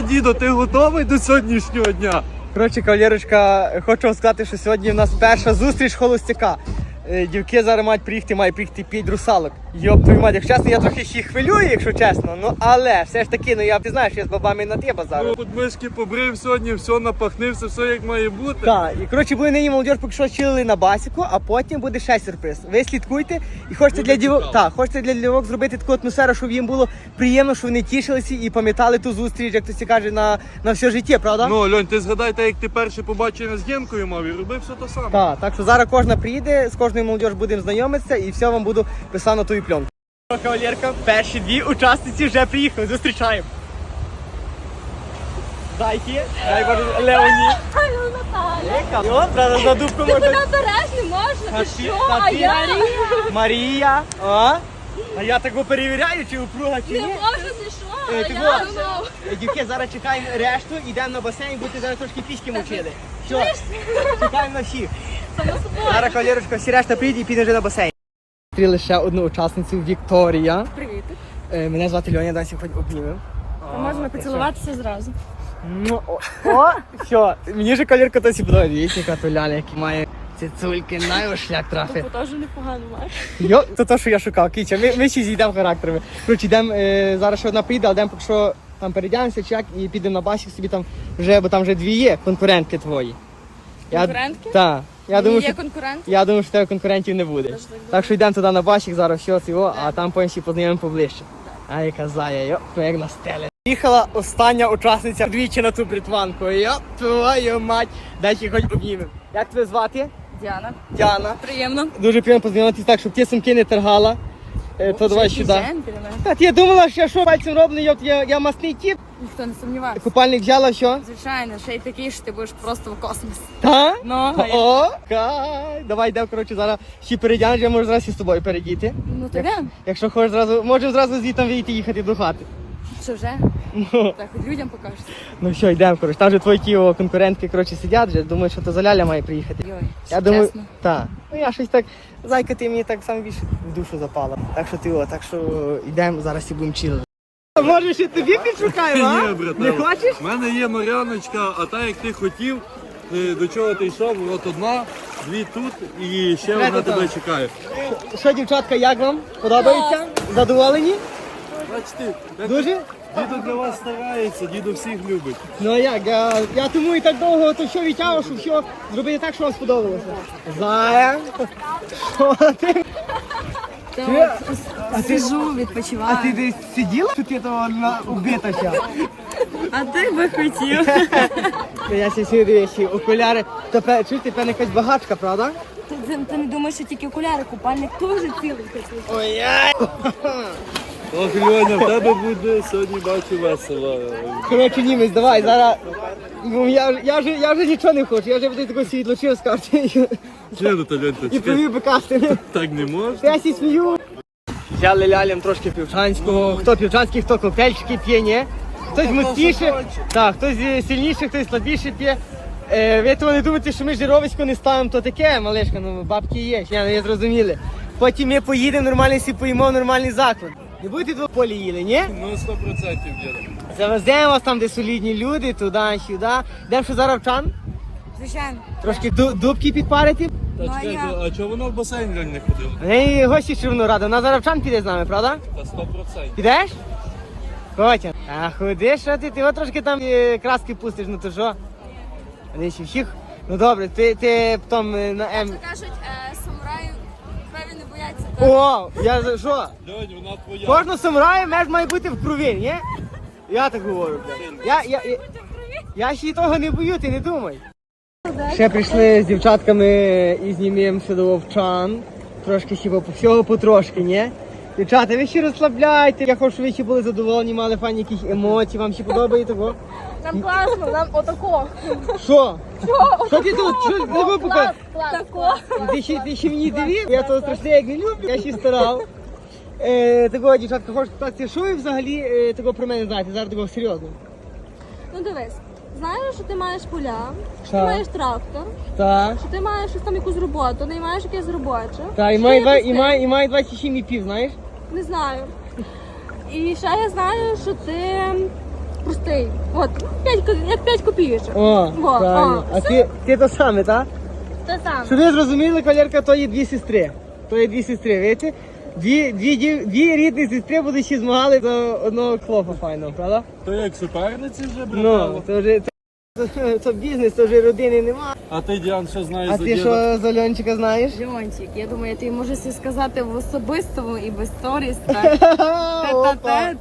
що, діду, ти готовий до сьогоднішнього дня? Коротше, кавалерочка, хочу вам сказати, що сьогодні в нас перша зустріч холостяка. Е, Дівки зараз мають приїхати, має приїхати п'ять русалок. Йоп, твою мать, якщо чесно, я трохи їх хвилюю, якщо чесно. Ну але все ж таки, ну я ти знаєш, я з бабами на ти базару. Ну, подмишки побрив сьогодні, все напахнився, все як має бути. Так, і коротше, буде нині молодіж поки що чилили на басіку, а потім буде ще сюрприз. Ви слідкуйте і хочете для дівок, так, хочете для дівок зробити таку атмосферу, щоб їм було приємно, щоб вони тішилися і пам'ятали ту зустріч, як хтось каже, на, на все життя, правда? Ну, Льонь, ти згадай, те, як ти перше побачення з Генкою мав і робив все те саме. Так, так що зараз кожна приїде, з кожною молодіж будемо знайомитися і все вам буду писати на ту пленку. Кавалерка, перші дві учасниці вже приїхали, зустрічаємо. Дайте, дай Боже, Леоні. Наталя. Яка? Правда, за дубку Ти можна. мене береш не можна, ти що? А я Марія, а? А я так перевіряю, чи упруга, чи не ні. можу, ти що? Е, ти я во. Е, Дівки, зараз чекаємо решту, йдемо на басейн, будете зараз трошки піськи мучили. Що? Чекаємо на всіх. Зараз кавалерочка, всі решта прийде і піде вже на басейн. Зустріли ще одну учасницю Вікторія. Привіт. Е, Мене звати Льоня, далі хоч обнімемо. Можна поцілуватися зразу. Ну, О, о, все, мені же кавалерка досі подобається. Дивіться, яка то ляля, який має цицульки, на шлях трафить. Теж непогано маєш. Йо, то те, що я шукав, Кіча, ми, ми ще зійдемо характерами. Коротше, йдемо, е, зараз ще одна приїде, але йдемо поки що там перейдемося, чи як, і підемо на басік собі там вже, бо там вже дві є конкурентки твої. Конкурентки? Так. Я думаю, є що, конкурент. я думаю, що тебе конкурентів не буде. Так Так що йдемо туди на басік, зараз все цього, а там потім ще познайомимо поближче. А яка зая, йо, то як на стелі. Їхала остання учасниця двічі на ту бритванку. Йо, твою мать, дайте хоч обнімемо. Як тебе звати? Діана. Діана. Приємно. Дуже приємно познайомитися так, щоб ті сумки не торгала. Е, то давай сюди. Джентльмен. Та ти думала, що я що пальцем роблю, я, я, я масний тіп. Ніхто не сумнівався. Купальник взяла, що? Звичайно, ще й такий, що ти будеш просто в космос. Та? Ну, О, кай. Давай йдемо, коротше, зараз ще перейдемо, я можу зараз і з тобою перейдіти. ну то йдемо. Якщо хочеш зразу, можемо зразу звідти вийти їхати до хати. Що вже? Ну, Так, людям покажеш. ну все, йдемо, коротше. Там вже твої ті конкурентки, коротше, сидять вже, думаю, що то за ляля має приїхати. Йой, Я думаю, чесно. так. Ну я щось так, зайка, ти мені так сам більше в душу запала. Так що ти о, так що йдемо, зараз і будемо чилити. Може, ще тобі підшукаємо, а? Ні, братан. Не хочеш? У мене є Мар'яночка, а та як ти хотів, до чого ти йшов, от одна, дві тут і ще одна тебе чекає. Що, дівчатка, як вам? Подобається? Задоволені? Бачите, Дуже? діду для вас старається, діду всіх любить. Ну а як, я, я тому і так довго то що відтягував, щоб все зробити так, що вам сподобалося. Зая. Що ти? А сижу, А відпочиваю. ти десь сиділа? Тут я то на убита ще. А ти би хотів. Я сюди дивлюся, окуляри. Тепер, чуєте, певно якась багачка, правда? Ти, ти, ти не думаєш, що тільки окуляри, купальник теж цілий такий. Ой-яй. Ох, Льоня, в тебе буде сьогодні бачу весело. Коротше, німець, давай, зараз. Ну, я, я, вже, я вже нічого не хочу, я вже буду такого світло чив скажу. Чого то Льонь, І провів би кастинг. так не можна? Я сі смію. Взяли лялям трошки півчанського. Хто півчанський, хто коктейльчики п'є, ні? Хтось мостіше, так, хтось е, сильніше, хтось слабіше п'є. Е, ви того не думаєте, що ми жировисько не ставимо, то таке, малешка, ну бабки є, ну, ви зрозуміли. Потім ми поїдемо нормально всі поїмо в нормальний заклад. Не будете двох полі їли, ні? Ну, 100% діду. Завеземо вас там, де солідні люди, туди, сюди. Йдемо ще зараз чан, Звичайно. трошки ду- дубки підпарити. Та Ну, а чекай, я? а чого вона в басейн Льонь не ходила? В гості ще воно рада. Вона зараз в чан піде з нами, правда? Та 100%. Підеш? Котя. А худи, що ти? Ти от трошки там е, краски пустиш, ну то що? Вони ще всіх. Ну добре, ти, ти потім е, на М. Кажуть, бояться. О, я за що? Льонь, вона твоя. Кожного самурая меж має бути в крові, ні? Я так говорю. блядь. Я, я, я, я ще й того не бою, ти не думай. Ще прийшли з дівчатками і знімемо до вовчан. Трошки хіба по всього потрошки, ні? Дівчата, ви ще розслабляйте. Я хочу, щоб ви ще були задоволені, мали фані якісь емоції, вам ще подобається того. Нам класно, нам отако. Що? Що ти тут? Що ти тебе показав? Тако. Ти ще, ти ще мені дивів? Я того страшне як не люблю, я ще старав. Е, такого, дівчатка, хочу спитати, що ви взагалі е, такого про мене знаєте? Зараз такого серйозно. Ну дивись, знаєш, що ти маєш поля, що ти Так. маєш трактор, Так. що ти маєш щось там якусь роботу, не маєш якесь робоче. Так, і має, два, і, має, і має 27 і знаєш? Не знаю. І ще я знаю, що ти простий. От, 5, як 5 копійочок. О, Во, правильно. о, А ти, ти то саме, так? Те саме. Щоб ви зрозуміли, кавалерка, то є дві сестри. То є дві сестри, видите? Дві, дві, дів- дві рідні сестри будуть змагали за одного хлопа файного, правда? То як суперниці вже Ну, братало. це вже це, це бізнес, це вже родини нема. А ти, Діан, що знаєш А за ти діда? що за Льончика знаєш? Льончик, я думаю, ти можеш це сказати в особистому і без сторіс. Так? Опа. Тет-а-тет.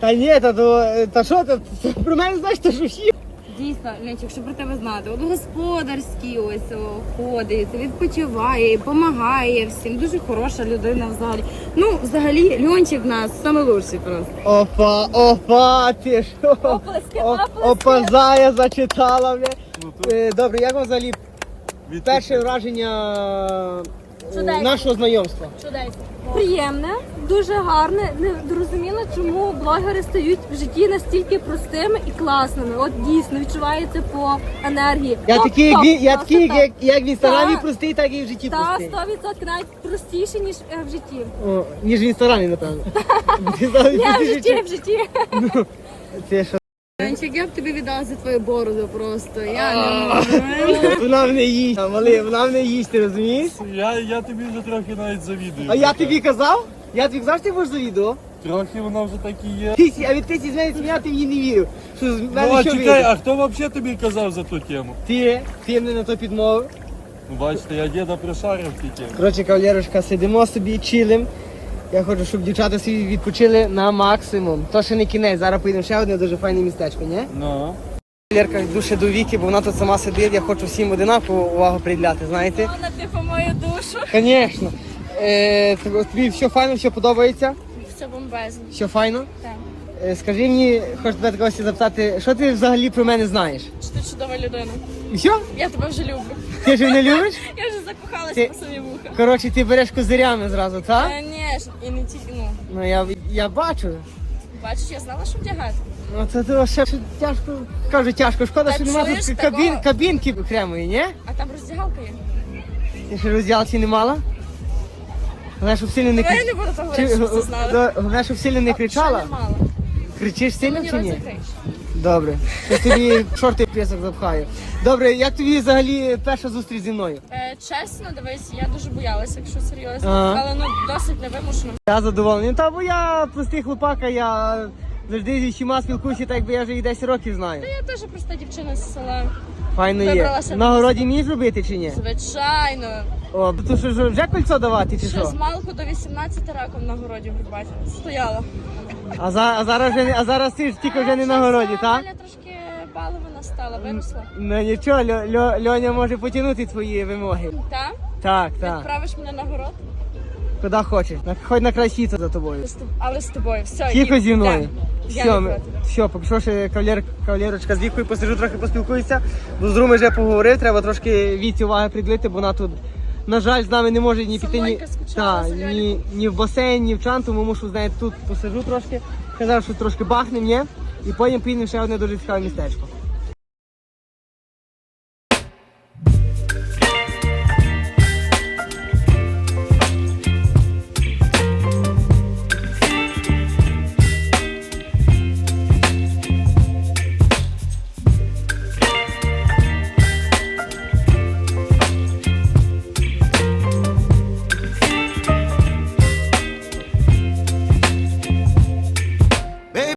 Та ні, та то та що ти це про мене знаєш, то що всі. Дійсно, Льончик, що про тебе знати? От господарський ось о, ходить, відпочиває, допомагає всім. Дуже хороша людина взагалі. Ну, взагалі, Льончик в нас саме лучший просто. Опа, опа, ти що? Оплески, О- оплески. Опа, зая зачитала, бля. Ну, то Е, Добре, як вам взагалі від- перше враження Чудесно. нашого знайомства? Чудесно. Приємне, дуже гарне. Не зрозуміло, чому блогери стають в житті настільки простими і класними. От дійсно відчувається по енергії. Я Топ, такий, як він- я просто такий, топ. як, як в інстаграмі Та. простий, так і в житті Та простий. 100% навіть простіше, ніж е, в житті. О, ніж в інстаграмі, напевно. Ти знаєш, Ні, в житті, в житті. Це що? Льончик, я б тобі віддала за твою бороду просто. Я не можу. Вона в не їсть, а, малий, вона в не їсть, ти розумієш? Я, я тобі вже трохи навіть завідую. А я тобі казав? Я тобі казав, що ти будеш за відео? Трохи вона вже так і є. Ти, а від ти з мене сміяти мені не вірив. Що з Ну, а що чекай, вийде? а хто взагалі тобі казав за ту тему? Ти, ти мене на то підмовив. Ну, бачите, я діда прошарив в тій темі. Коротше, кавалерочка, сидимо собі, чилим. Я хочу, щоб дівчата собі відпочили на максимум. То ще не кінець, зараз поїдемо ще одне дуже файне містечко, ні? Ну. Кавалерка дуже до віки, бо вона тут сама сидить, я хочу всім одинаково увагу приділяти, знаєте? Вона ти по мою душу. Звісно. Е, тобі- все файно, все подобається? Все бомбезно. Все файно? Так. Е, скажи мені, хочу тебе такого запитати, що ти взагалі про мене знаєш? Що ти чудова людина. І все? Я тебе вже люблю. Ти ж мене любиш? Я вже закохалася Ти- по самі вуха. Коротше, ти береш козирями зразу, так? Е, Ні, ж, і не тільки, ну, Ну я, я бачу. бачиш, я знала, що вдягати. Ну це то ще ще тяжко. Кажу, тяжко. Шкода, Та що немає чуєш тут такого? кабін, кабінки окремої, ні? А там роздягалка є. Ти ще розділці не мала? Головне, щоб сильно не Ну, я кричала. не буду того говорити, ти знала. Головне, щоб сильно не кричала. Ще не. Кричиш сильно Мені чи ні? закриєш. Добре. Я тобі шорти пісок запхаю. Добре, як тобі взагалі перша зустріч зі мною? Е, чесно, дивись, я дуже боялася, якщо серйозно. Ага. Але ну досить невимушено. Я задоволений. Та бо я простий хлопака, я завжди зі всіма спілкуюся, так якби я вже і 10 років знаю. Я теж проста дівчина з села. Файно є. Вибралася На городі вмієш робити чи ні? Звичайно. О, то що ж вже кольцо давати чи Ще що? з малку до 18 років на городі в Рибаті. Стояла. А, за, а зараз вже не- а зараз ти ж тільки вже не на городі, так? Аля трошки балована стала, виросла. Ну нічого, Льо, Льо, Льоня може потягнути твої вимоги. Та? Так, так. Відправиш мене на город? Куди хочеш. На- Хоч на край світу за тобою. Але з тобою. Все, Тільки зі мною. Все, ми- все, поки що ще кавалер, кавалерочка з вікою посижу, трохи поспілкуюся. Бо з Руми вже поговорив, треба трошки віці уваги приділити, бо вона тут, на жаль, з нами не може ні піти ні, та, ні, ні в басейн, ні в чан, тому мушу з нею тут посижу трошки. Казав, що трошки бахне, ні? І потім поїдемо ще одне дуже цікаве містечко.